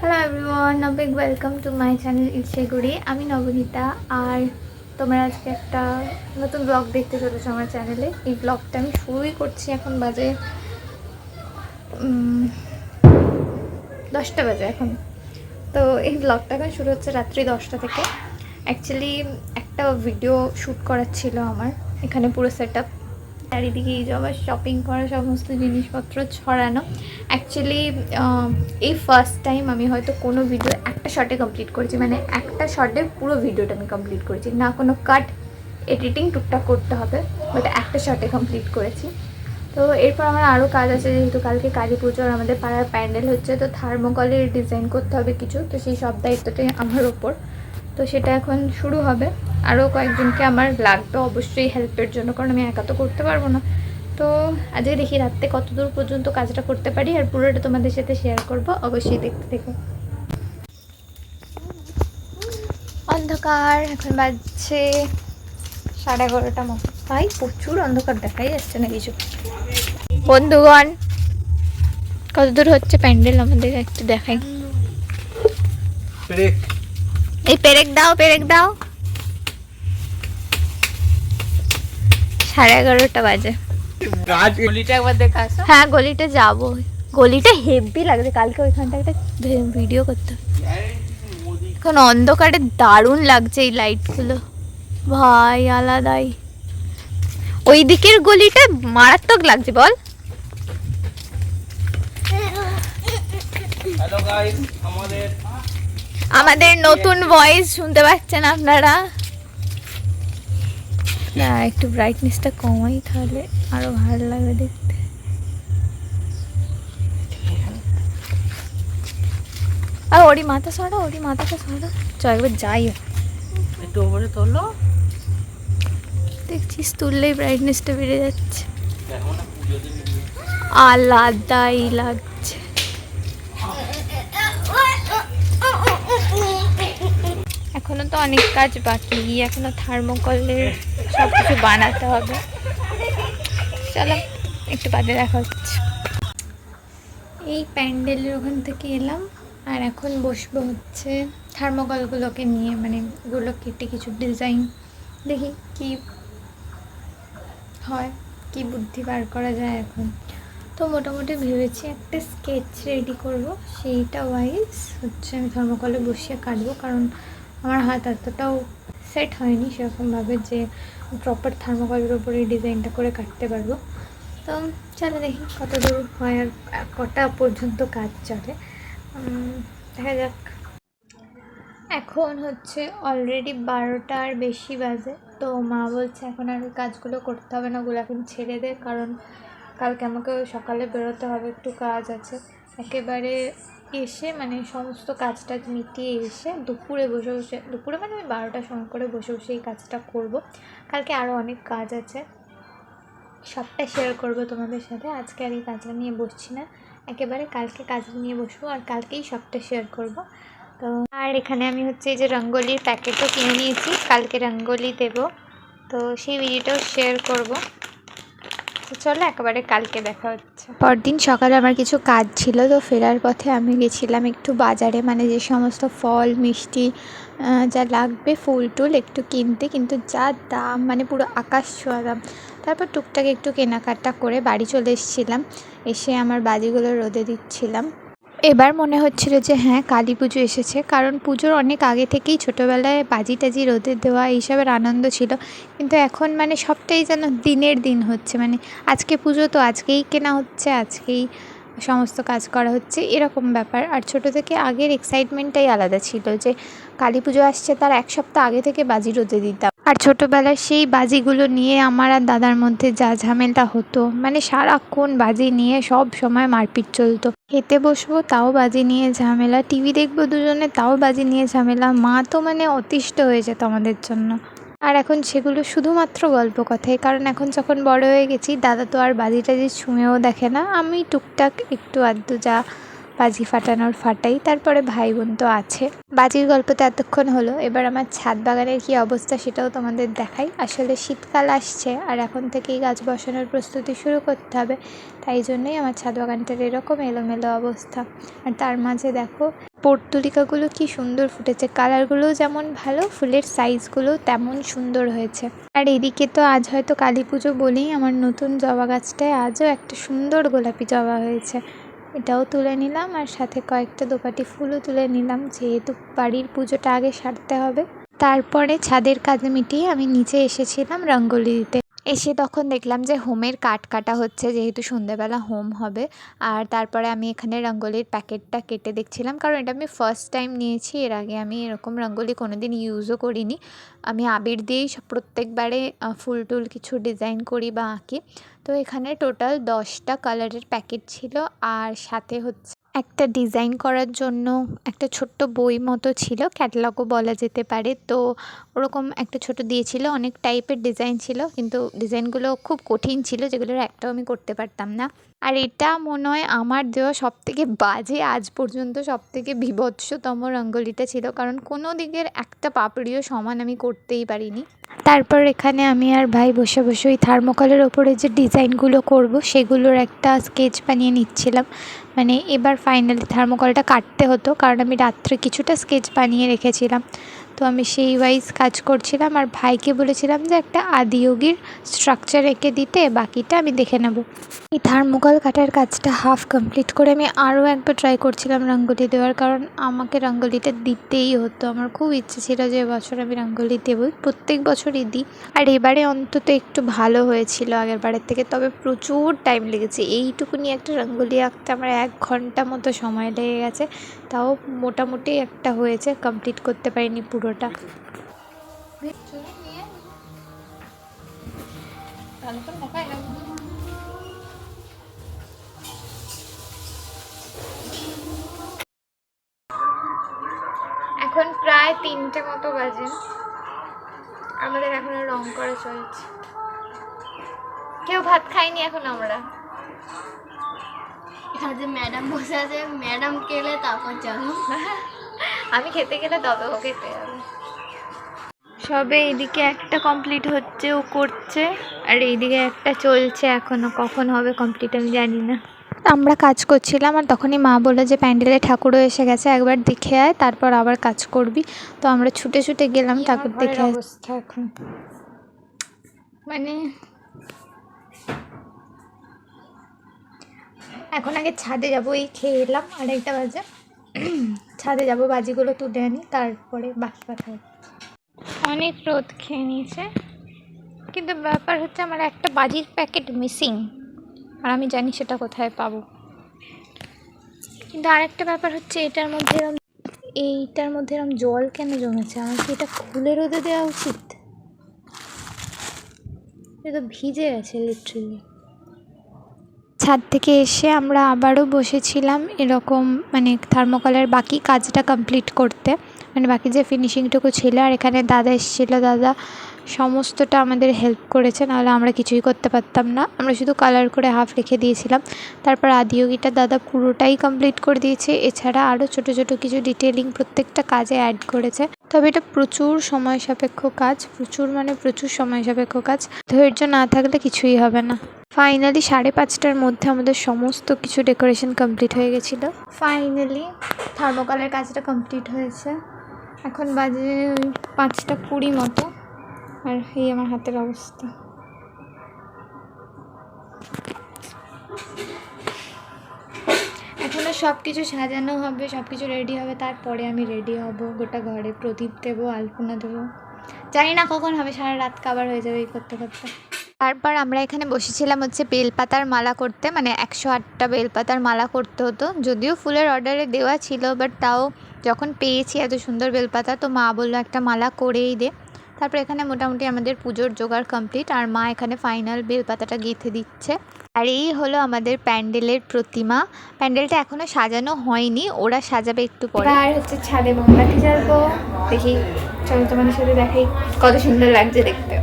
Hello everyone big welcome to my channel Ilsheguri আমি নবনীতা, আর তোমরা আজকে একটা নতুন ব্লগ দেখতে চলেছো আমার চ্যানেলে এই ব্লগটা আমি শুরুই করছি এখন বাজে দশটা বাজে এখন। তো এই ব্লগটা এখন শুরু হচ্ছে রাত্রি দশটা থেকে। অ্যাকচুয়ালি একটা ভিডিও শ্যুট করার ছিল আমার, এখানে পুরো সেট আপ চারিদিকে এই যে শপিং করা সমস্ত জিনিসপত্র ছড়ানো। অ্যাকচুয়ালি এই ফার্স্ট টাইম আমি হয়তো কোনো ভিডিও একটা শর্টে কমপ্লিট করেছি। মানে একটা শর্টে পুরো ভিডিওটা আমি কমপ্লিট করেছি। না কোনো কাট এডিটিং টুকটাক করতে হবে বাট একটা শর্টে কমপ্লিট করেছি। তো এরপর আমার আরও কাজ আছে, যেহেতু কালকে কালী পুজো আর আমাদের পাড়ার প্যান্ডেল হচ্ছে, তো থার্মোকলের ডিজাইন করতে হবে কিছু। তো সেই সব দায়িত্বটাই আমার ওপর তো সেটা এখন শুরু হবে। আরও কয়েকজনকে আমার লাগবে অবশ্যই হেল্পের জন্য কারণ আমি একা তো করতে পারব না। তো আজকে দেখি রাত্রে কত দূর পর্যন্ত কাজটা করতে পারি আর পুরোটা তোমাদের সাথে শেয়ার করব অবশ্যই দেখতে দেখো অন্ধকার এখন বাজছে সাড়ে এগারোটা মতো। ভাই প্রচুর অন্ধকার দেখাই যাচ্ছে না কিছু। বন্ধুগণ কতদূর হচ্ছে প্যান্ডেল আমাদের একটু দেখাই। এই পেরেক দাও পেরেক দাও। সাড়ে এগারোটা বাজে। গাছ গলিটা হ্যাঁ গলিটা হেভি লাগছে। কালকে ওইখানটা একটা ভিডিও করতে হবে। এখন অন্ধকারে দারুণ লাগছে এই লাইটগুলো ভাই আলাদাই। ওই দিকের গলিটা মারাত্মক লাগছে বল। হ্যালো গাইস আমাদের আমাদের নতুন ভয়েস শুনতে পাচ্ছেন আপনারা। না একটু ব্রাইটনেসটা কমাই তাহলে আরও ভালো লাগবে দেখতে। আর ওরি মাথা সরা ওরি মাথাটা সরা। চ একবার যাই। একটু উপরে তোলো। দেখছিস তুললেই ব্রাইটনেসটা বেড়ে যাচ্ছে। আলাদাই লাগছে। এখনও তো অনেক কাজ বাকি, এখনও থার্মোকলের সব কিছু বানাতে হবে। চলো, একটু বাদে দেখা হচ্ছে। এই প্যান্ডেলের ওখান থেকে এলাম, আর এখন বসবো হচ্ছে থার্মোকলগুলোকে নিয়ে মানে ওগুলো কেটে কিছু ডিজাইন। দেখি কি হয়, কি বুদ্ধি বার করা যায় এখন। তো মোটামুটি ভেবেছি একটা স্কেচ রেডি করব, সেইটা ওয়াইজ হচ্ছে আমি থার্মোকলে বসিয়ে কাটবো, কারণ আমার হাত এতটাও সেট হয়নি সেরকমভাবে যে প্রপার থার্মোকলের এই ডিজাইনটা করে কাটতে পারব। তো চলে দেখি কত দূর হয় আর কটা পর্যন্ত কাজ চলে। দেখা যাক। এখন হচ্ছে অলরেডি বারোটার বেশি বাজে। তো মা বলছে এখন আর ওই কাজগুলো করতে হবে না ওগুলো এখন ছেড়ে দে, কারণ কালকে আমাকে সকালে বেরোতে হবে, একটু কাজ আছে। একেবারে এসে মানে সমস্ত কাজ টাজ মিটিয়ে এসে দুপুরে বসে বসে, দুপুরে মানে আমি বারোটার সময় করে বসে বসে এই কাজটা করব। কালকে আরও অনেক কাজ আছে। সবটা শেয়ার করব তোমাদের সাথে। আজকে আর এই কাজটা নিয়ে বসছি না। একেবারে কালকে কাজ নিয়ে বসবো আর কালকেই সবটা শেয়ার করব। তো আর এখানে আমি হচ্ছে এই যে রঙ্গোলির প্যাকেটও কিনে নিয়েছি। কালকে রঙ্গোলি দেব। তো সেই ভিডিওটাও শেয়ার করব। তো চলো একেবারে কালকে দেখা হচ্ছে। পরদিন সকালে আমার কিছু কাজ ছিল, তো ফেরার পথে আমি গেছিলাম একটু বাজারে মানে যে সমস্ত ফল, মিষ্টি যা লাগবে, ফুল টুল একটু কিনতে, কিন্তু যা দাম মানে পুরো আকাশ ছোঁয়া দাম তারপর টুকটাক একটু কেনাকাটা করে বাড়ি চলে এসেছিলাম। এসে আমার বাজিগুলো রোদে দিচ্ছিলাম। এবার মনে হচ্ছিল যে হ্যাঁ কালী পুজো এসেছে। কারণ পুজোর অনেক আগে থেকেই ছোটোবেলায় বাজি টাজি রোদে দেওয়া এইসবের আনন্দ ছিল। কিন্তু এখন মানে সবটাই যেন দিনের দিন হচ্ছে। মানে আজকে পুজো তো আজকেই কেনা হচ্ছে, আজকেই সমস্ত কাজ করা হচ্ছে, এরকম ব্যাপার। আর ছোটো থেকে আগের এক্সাইটমেন্টটাই আলাদা ছিল যে কালী পুজো আসছে, তার এক সপ্তাহ আগে থেকে বাজি রোদে দিতাম। আর ছোটোবেলার সেই বাজিগুলো নিয়ে আমার আর দাদার মধ্যে যা ঝামেলা হতো মানে সারাক্ষণ বাজি নিয়ে সব সময় মারপিট চলতো। খেতে বসবো, তাও বাজি নিয়ে ঝামেলা, টিভি দেখব দুজনে, তাও বাজি নিয়ে ঝামেলা। মা তো মানে অতিষ্ঠ হয়ে যেত আমাদের জন্য। আর এখন সেগুলো শুধুমাত্র গল্প কথায় কারণ এখন যখন বড় হয়ে গেছি, দাদা তো আর বাজি টাজি ছুঁয়েও দেখে না। আমি টুকটাক একটু আধটু যা বাজি ফাটানোর ফাটাই, তারপরে ভাই বোন তো আছে। বাজির গল্প তো এতক্ষণ হলো, এবার আমার ছাদ বাগানের কি অবস্থা সেটাও তোমাদের দেখাই। আসলে শীতকাল আসছে, আর এখন থেকেই গাছ বসানোর প্রস্তুতি শুরু করতে হবে, তাই জন্যই আমার ছাদ বাগানটার এরকম এলোমেলো অবস্থা। আর তার মাঝে দেখো, পর্তুলিকাগুলো কি সুন্দর ফুটেছে, কালারগুলোও যেমন ভালো, ফুলের সাইজগুলো তেমন সুন্দর হয়েছে। আর এদিকে তো আজ হয়তো কালী পুজো বলেই আমার নতুন জবা গাছটায় আজও একটা সুন্দর গোলাপি জবা হয়েছে। এটাও তুলে নিলাম আর সাথে কয়েকটা দোপাটি ফুলও তুলে নিলাম, যেহেতু বাড়ির পুজোটা আগে সারতে হবে। তারপরে ছাদের কাজ মিটিয়ে আমি নিচে এসেছিলাম রঙ্গোলি দিতে এসে তখন দেখলাম যে হোমের কাট কাটা হচ্ছে, যেহেতু সন্ধেবেলা হোম হবে। আর তারপরে আমি এখানে রঙ্গোলির প্যাকেটটা কেটে দেখছিলাম, কারণ এটা আমি ফার্স্ট টাইম নিয়েছি। এর আগে আমি এরকম রঙ্গোলি কোনো দিন ইউজও করিনি। আমি আবির দিয়েই প্রত্যেকবারে ফুল টুল কিছু ডিজাইন করি বা আঁকি। তো এখানে টোটাল দশটা কালারের প্যাকেট ছিল। আর সাথে হচ্ছে একটা ডিজাইন করার জন্য একটা ছোট্ট বই মতো ছিল ক্যাটালগও বলা যেতে পারে। তো ওরকম একটা ছোট দিয়েছিল, অনেক টাইপের ডিজাইন ছিল, কিন্তু ডিজাইনগুলো খুব কঠিন ছিল, যেগুলোর একটাও আমি করতে পারতাম না। আর এটা মনে হয় আমার দেওয়া সব থেকে বাজে, আজ পর্যন্ত সব থেকে বিভৎসতম রঙ্গোলিটা ছিল, কারণ কোনো দিকের একটা পাপড়িও সমান আমি করতেই পারিনি। তারপর এখানে আমি আর ভাই বসে বসে ওই থার্মোকলের ওপরে যে ডিজাইনগুলো করব, সেগুলোর একটা স্কেচ বানিয়ে নিচ্ছিলাম। মানে এবার ফাইনালি থার্মোকলটা কাটতে হতো, কারণ আমি রাত্রে কিছুটা স্কেচ বানিয়ে রেখেছিলাম। তো আমি সেই ওয়াইজ কাজ করছিলাম আর ভাইকে বলেছিলাম যে একটা আদিয়োগীর স্ট্রাকচার এঁকে দিতে, বাকিটা আমি দেখে নেব। এই থার্মোকল কাটার কাজটা হাফ কমপ্লিট করে আমি আরও একবার ট্রাই করছিলাম রঙ্গোলি দেওয়ার কারণ আমাকে রঙ্গোলিটা দিতেই হতো। আমার খুব ইচ্ছে ছিল যে এবছর আমি রঙ্গোলি দেবো প্রত্যেক বছরই দিই। আর এবারে অন্তত একটু ভালো হয়েছিল আগের বারের থেকে, তবে প্রচুর টাইম লেগেছে। এইটুকুনি একটা রঙ্গোলি আঁকতে আমার এক ঘণ্টা মতো সময় লেগে গেছে। তাও মোটামুটি একটা হয়েছে কমপ্লিট করতে পারিনি পুরোটা। এখন প্রায় তিনটে মতো বাজে। আমাদের এখনও রং করা চলছে। কেউ ভাত খাইনি এখন আমরা? এখানে যে ম্যাডাম বসে আছে ম্যাডাম কেলে তারপর যাব আমি খেতে গেলে তবেও খেতে হবে। সবে এইদিকে একটা কমপ্লিট হচ্ছে ও করছে। আর এইদিকে একটা চলছে এখনও কখন হবে কমপ্লিট আমি জানি না। আমরা কাজ করছিলাম আর তখনই মা বলল যে প্যান্ডেলে ঠাকুরও এসে গেছে একবার দেখে আয় তারপর আবার কাজ করবি। তো আমরা ছুটে ছুটে গেলাম ঠাকুর দেখে অবস্থা এখন? মানে এখন আগে ছাদে যাব এই খেয়ে এলাম আরেকটা বাজে। ছাদে যাব বাজিগুলো তুলে আনি তারপরে বাকি কথা। অনেক রোদ খেয়ে নিয়েছে। কিন্তু ব্যাপার হচ্ছে আমার একটা বাজির প্যাকেট মিসিং, আর আমি জানি সেটা কোথায় পাবো। কিন্তু আরেকটা ব্যাপার হচ্ছে এটার মধ্যে এরম, এইটার মধ্যে এরম জল কেন জমেছে? আমার কি এটা খুলে রোদে দেওয়া উচিত? এটা তো ভিজে গেছে লিটারেলি ছাদ থেকে এসে আমরা আবারও বসেছিলাম এরকম মানে থার্মোকলের বাকি কাজটা কমপ্লিট করতে। মানে বাকি যে ফিনিশিংটুকু ছিল, আর এখানে দাদা এসেছিল, দাদা সমস্তটা আমাদের হেল্প করেছে, নাহলে আমরা কিছুই করতে পারতাম না। আমরা শুধু কালার করে হাফ রেখে দিয়েছিলাম। তারপর আদিয়োগিটা দাদা পুরোটাই কমপ্লিট করে দিয়েছে। এছাড়া আরও ছোটো ছোটো কিছু ডিটেলিং প্রত্যেকটা কাজে অ্যাড করেছে। তবে এটা প্রচুর সময় সাপেক্ষ কাজ। প্রচুর মানে প্রচুর সময় সাপেক্ষ কাজ। ধৈর্য না থাকলে কিছুই হবে না। ফাইনালি সাড়ে পাঁচটার মধ্যে আমাদের সমস্ত কিছু ডেকোরেশন কমপ্লিট হয়ে গেছিল। ফাইনালি থার্মোকলের কাজটা কমপ্লিট হয়েছে। এখন বাজে পাঁচটা কুড়ি মতো। আর এই আমার হাতের অবস্থা। এখনও সব কিছু সাজানো হবে সব কিছু রেডি হবে, তারপরে আমি রেডি হব। গোটা ঘরে প্রদীপ দেবো, আলপনা দেবো। জানি না কখন হবে, সারা রাত কাবার হয়ে যাবে এই করতে করতে। তারপর আমরা এখানে বসেছিলাম হচ্ছে বেলপাতার মালা করতে মানে একশো আটটা বেলপাতার মালা করতে হতো। যদিও ফুলের অর্ডারে দেওয়া ছিল বাট তাও যখন পেয়েছি এত সুন্দর বেলপাতা, তো মা বলল একটা মালা করেই দে। তারপর এখানে মোটামুটি আমাদের পুজোর জোগাড় কমপ্লিট আর মা এখানে ফাইনাল বেলপাতাটা গেঁথে দিচ্ছে। আর এই হলো আমাদের প্যান্ডেলের প্রতিমা। প্যান্ডেলটা এখনও সাজানো হয়নি ওরা সাজাবে একটু পরে। আর হচ্ছে ছাদে মোমবাতি জ্বালবো দেখি চলো তোমাদের সাথে দেখাই কত সুন্দর লাগছে দেখতে।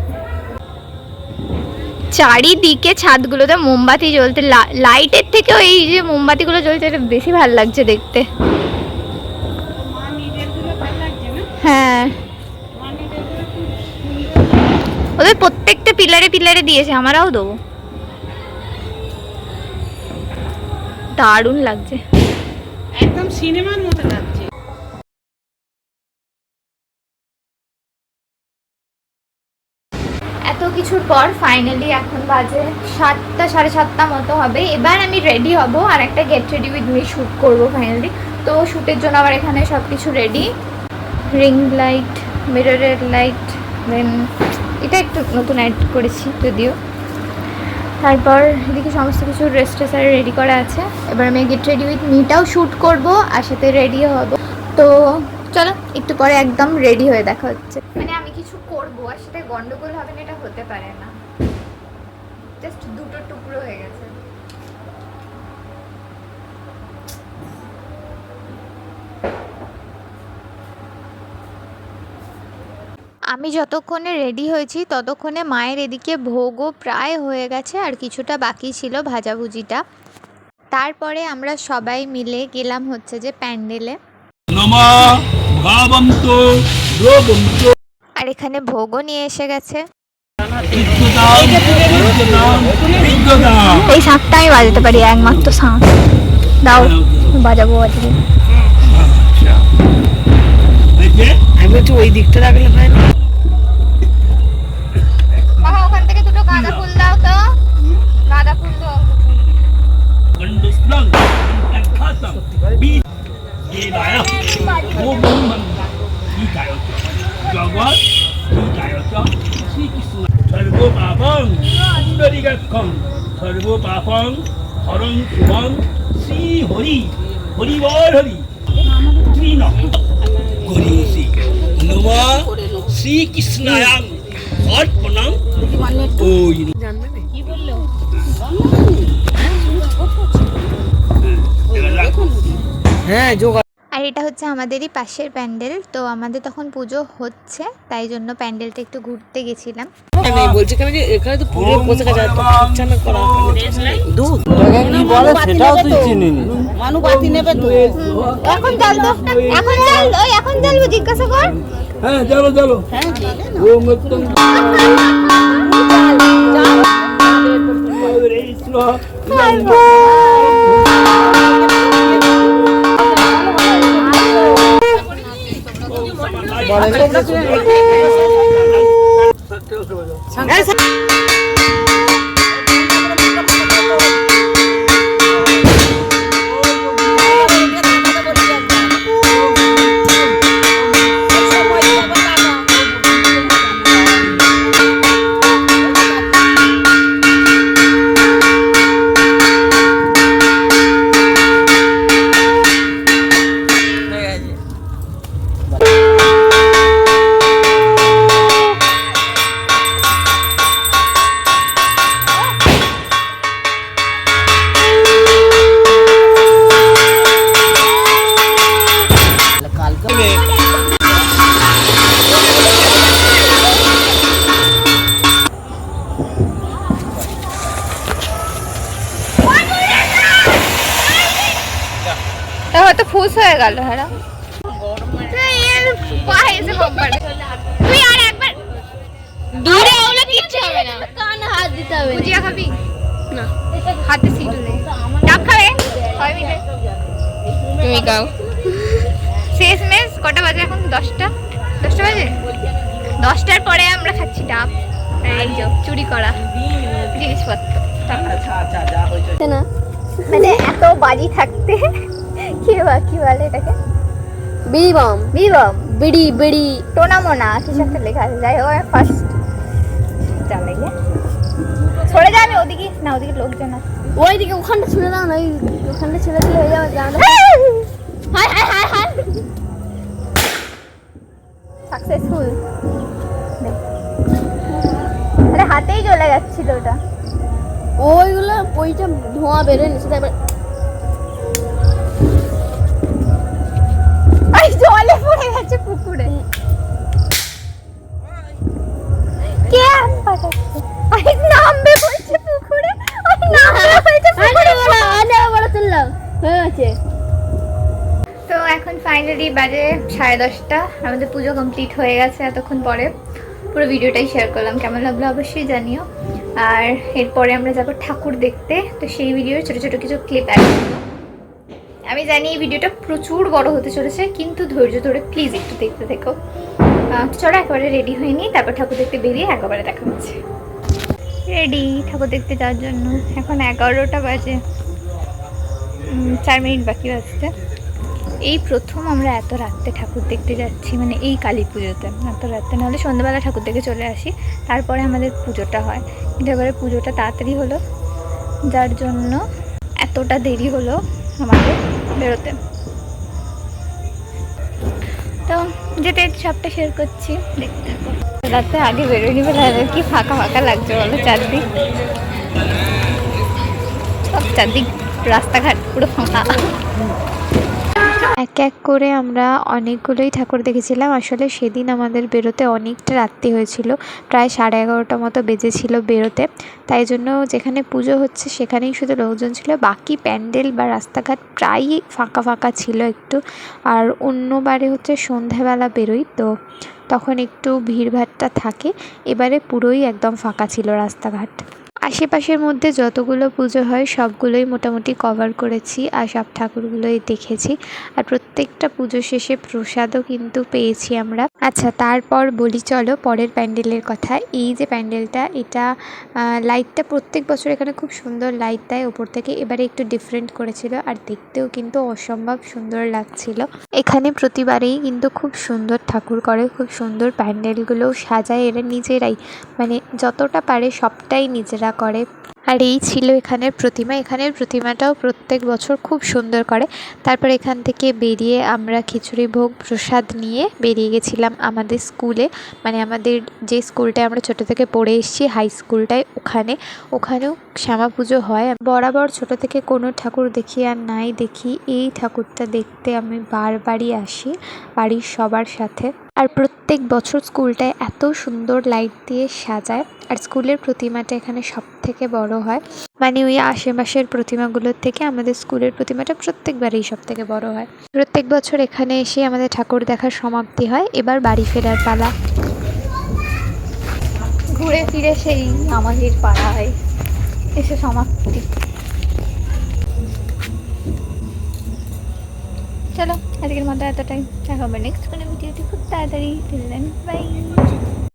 চারিদিকে ছাদগুলোতে মোমবাতি জ্বলতে লা- লাইটের থেকেও এই যে মোমবাতিগুলো জ্বলছে এটা বেশি ভালো লাগছে দেখতে। হ্যাঁ। ওদের প্রত্যেকটা পিলারে পিলারে দিয়েছে আমরাও দেবো। দারুণ লাগছে। একদম সিনেমার মতো লাগছে। এত কিছুর পর ফাইনালি এখন বাজে সাতটা সাড়ে সাতটা মতো হবে। এবার আমি রেডি হব আর একটা get ready with me shoot করব ফাইনালি তো শ্যুটের জন্য আবার এখানে সব কিছু রেডি রিং লাইট মিররের লাইট দেন এটা একটু নতুন অ্যাড করেছি যদিও। তারপর এদিকে সমস্ত কিছু ড্রেস ট্রেস আর রেডি করা আছে। এবার আমি গেট রেডি উইথ মিটাও শ্যুট করব, আর সাথে রেডিও হব। তো চলো, একটু পরে একদম রেডি হয়ে দেখা হচ্ছে। মানে আমি কিছু করব, আর সেটা গন্ডগোল হবে না, এটা হতে পারে না। জাস্ট দুটো টুকরো হয়ে গেছে। আমি যতক্ষণে রেডি হয়েছি ততক্ষণে মায়ের এদিকে ভোগও প্রায় হয়ে গেছে আর কিছুটা বাকি ছিল ভাজাভুজিটা। তারপরে আমরা সবাই মিলে গেলাম হচ্ছে যে প্যান্ডেলে। নমা ভাবন্ত রোবন্ত। আর এখানে ভোগও নিয়ে এসে গেছে। এই শাঁখটা আমি বাজাতে পারি একমাত্র শাঁখ দাও বাজাবো আজকে। আচ্ছা। আমি ওই দিকটা রাখলে হয় না? lang ang kasang bi di tayo mo mo man di tayo gawa di tayo sa sikis 절보 마방 순별이가 컹 절보 마방 허른 구멍 시허리 허리월허리 트리너 고리시 누마 시키스나양 얼마나 오이 হ্যাঁ যোগা। আর এটা হচ্ছে আমাদেরই পাশের প্যান্ডেল তো আমাদের তখন পুজো হচ্ছে তাই জন্য প্যান্ডেলটা একটু ঘুরতে গেছিলাম। নেই বলছে কেন যে এখানে তো পুরো বসে না করা। দুধ। কি বলে সেটাও তুই চিনি মানু বাতি নেবে তো। এখন তো এখন জল ওই এখন জিজ্ঞাসা কর। হ্যাঁ চলো চলো। ওম উত্তম তা গেল হ্যাঁ তুই এর পায়ে এসে কোম্পানি তুই আর একবার দূরে হলে কিচ্ছু হবে না। কানে হাত দিতে হবে। ভুজিয়া খাবি? না। হাতে সিটু নেই। ডাব খাবে? ছয় মিনিট। তুমি খাও। শেষ মেশ কটা বাজে এখন? দশটা? দশটা বাজে? দশটার পরে আমরা খাচ্ছি ডাব। এই যে চুরি করা। জিনিসপত্র। না। মানে এত বাজি থাকতে কি বা কি বলে এটাকে? বিড়ি বাম বিবম বিড়ি বিড়ি। টোনা মোনা কিছু একটা লেখা আছে। যাই হোক ফার্স্ট চলে গিয়ে সরে যা আমি ওদিকে না ওদিকে লোকজন আছে। ওইদিকে ওখানটা ছুড়ে দাও না ওই ওখানটা ছুড়ে দিলে হয়ে যাবে জানো? হাই হাই হাই হাই সাকসেসফুল আরে হাতেই চলে যাচ্ছিল ওটা। ওইগুলো ওইটা ধোঁয়া সেটা এবার পড়ে গেছে পুকুরে। কে নামবে বলছে পুকুরে। তো এখন ফাইনালি বাজে সাড়ে দশটা। আমাদের পুজো কমপ্লিট হয়ে গেছে এতক্ষণ পরে। পুরো ভিডিওটাই শেয়ার করলাম। কেমন লাগল অবশ্যই জানিও। আর এরপরে আমরা যাব ঠাকুর দেখতে। তো সেই ভিডিওর ছোটো ছোটো কিছু ক্লিপ অ্যাড করব। আমি জানি এই ভিডিওটা প্রচুর বড় হতে চলেছে কিন্তু ধৈর্য ধরে প্লিজ একটু দেখতে আহ, চলো একেবারে রেডি হয়ে নিই তারপর ঠাকুর দেখতে বেরিয়ে একেবারে দেখা হচ্ছে। রেডি ঠাকুর দেখতে যাওয়ার জন্য। এখন এগারোটা বাজে। চার মিনিট বাকি আসছে এই প্রথম আমরা এত রাত্রে ঠাকুর দেখতে যাচ্ছি মানে এই কালী পুজোতে। এত রাত্রে নাহলে সন্ধ্যাবেলা ঠাকুর দেখে চলে আসি। তারপরে আমাদের পুজোটা হয়। কিন্তু এবারে পুজোটা তাড়াতাড়ি হলো। যার জন্য এতটা দেরি হলো আমাদের। বেরোতে। তো যেতে সবটা শেয়ার করছি, দেখতে রাতে আগে বেরোয়নি বলে কি ফাঁকা ফাঁকা লাগছে বলো চারদিক? সব চারদিক রাস্তাঘাট পুরো ফাঁকা। এক এক করে আমরা অনেকগুলোই ঠাকুর দেখেছিলাম। আসলে সেদিন আমাদের বেরোতে অনেকটা রাত্রি হয়েছিল। প্রায় সাড়ে এগারোটা মতো বেজেছিল বেরোতে। তাই জন্য যেখানে পুজো হচ্ছে সেখানেই শুধু লোকজন ছিল। বাকি প্যান্ডেল বা রাস্তাঘাট প্রায়ই ফাঁকা ফাঁকা ছিল একটু। আর অন্যবারে হচ্ছে সন্ধ্যাবেলা বেরোই। তো তখন একটু ভিড়ভাট্টা থাকে। এবারে পুরোই একদম ফাঁকা ছিল রাস্তাঘাট। আশেপাশের মধ্যে যতগুলো পুজো হয়, সবগুলোই মোটামুটি কভার করেছি আর সব ঠাকুরগুলোই দেখেছি। আর প্রত্যেকটা পুজো শেষে প্রসাদও কিন্তু পেয়েছি আমরা। আচ্ছা তারপর বলি চলো পরের প্যান্ডেলের কথা। এই যে প্যান্ডেলটা, এটা লাইটটা প্রত্যেক বছর এখানে খুব সুন্দর লাইট দেয়। ওপর থেকে এবারে একটু ডিফারেন্ট করেছিল আর দেখতেও কিন্তু অসম্ভব সুন্দর লাগছিল। এখানে প্রতিবারেই কিন্তু খুব সুন্দর ঠাকুর করে, খুব সুন্দর প্যান্ডেলগুলোও সাজায় এরা নিজেরাই। মানে যতটা পারে সবটাই নিজেরা করে। আর এই ছিল এখানের প্রতিমা। এখানের প্রতিমাটাও প্রত্যেক বছর খুব সুন্দর করে। তারপর এখান থেকে বেরিয়ে আমরা খিচুড়ি ভোগ প্রসাদ নিয়ে বেরিয়ে গেছিলাম আমাদের স্কুলে। মানে আমাদের যে স্কুলটায় আমরা ছোটো থেকে পড়ে এসেছি, হাই স্কুলটায় ওখানে। ওখানেও শ্যামা পুজো হয়। বরাবর ছোট থেকে কোনো ঠাকুর দেখি আর নাই দেখি। এই ঠাকুরটা দেখতে আমি বারবারই আসি বাড়ির সবার সাথে। আর প্রত্যেক বছর স্কুলটায় এত সুন্দর লাইট দিয়ে সাজায়। আর স্কুলের প্রতিমাটা এখানে সব থেকে বড় হয়। মানে ওই আশেপাশের প্রতিমাগুলোর থেকে আমাদের স্কুলের প্রতিমাটা প্রত্যেকবারেই সব থেকে বড় হয়। প্রত্যেক বছর এখানে এসে আমাদের ঠাকুর দেখার সমাপ্তি হয়। এবার বাড়ি ফেরার পালা। ঘুরে ফিরে সেই আমাদের পাড়ায় এসে সমাপ্তি। চলো আজকের মতো এতটাই। দেখা হবে নেক্সট কোনো ভিডিওটি খুব তাড়াতাড়ি। দিলেন বাই